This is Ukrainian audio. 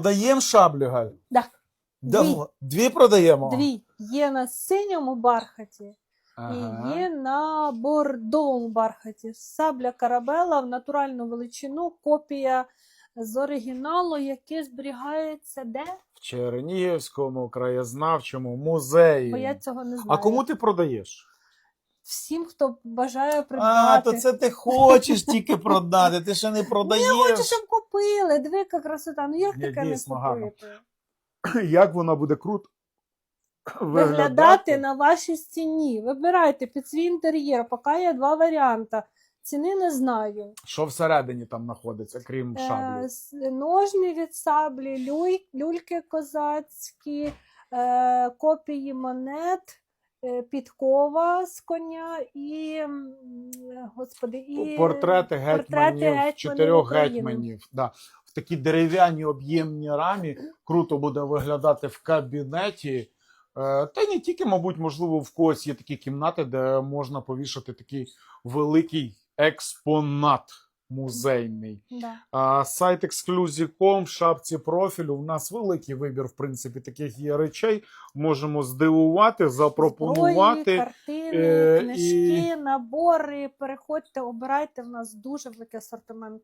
Продаємо шаблю, Галь? Да. Дамо. Дві продаємо? Дві. Є на синьому бархаті Ага. і є на бордовому бархаті. Сабля карабела в натуральну величину, копія з оригіналу, який зберігається де? В Чернігівському краєзнавчому музеї. Бо я цього не знаю. А кому ти продаєш? Всім, хто бажає придбати. А, то це ти хочеш тільки продати, ти ще не продаєш. Я хочу, щоб купили. Диви, яка красота. Ну як Ні, таке не дійсно, гарно. купити? Як вона буде круто Виглядати на вашій стіні. Вибирайте під свій інтер'єр, поки є два варіанти. Ціни не знаю. Що всередині там знаходиться, крім Е, шаблі? с- ножні від саблі, люй, люльки козацькі, е, копії монет, е, підкова з коня і, господи, і Портрети гетьманів, гетьманів чотирьох гетьманів. Да. В такій дерев'яній об'ємній рамі круто буде виглядати в кабінеті. Е, Та не тільки, мабуть, можливо, в когось є такі кімнати, де можна повішати такий великий експонат музейний. Да. А, сайт Exclusive.com в шапці профілю. У нас великий вибір, в принципі, таких є речей. Можемо здивувати, запропонувати. Зброї, картини, е, книжки, набори. Переходьте, обирайте. В нас дуже великий асортимент.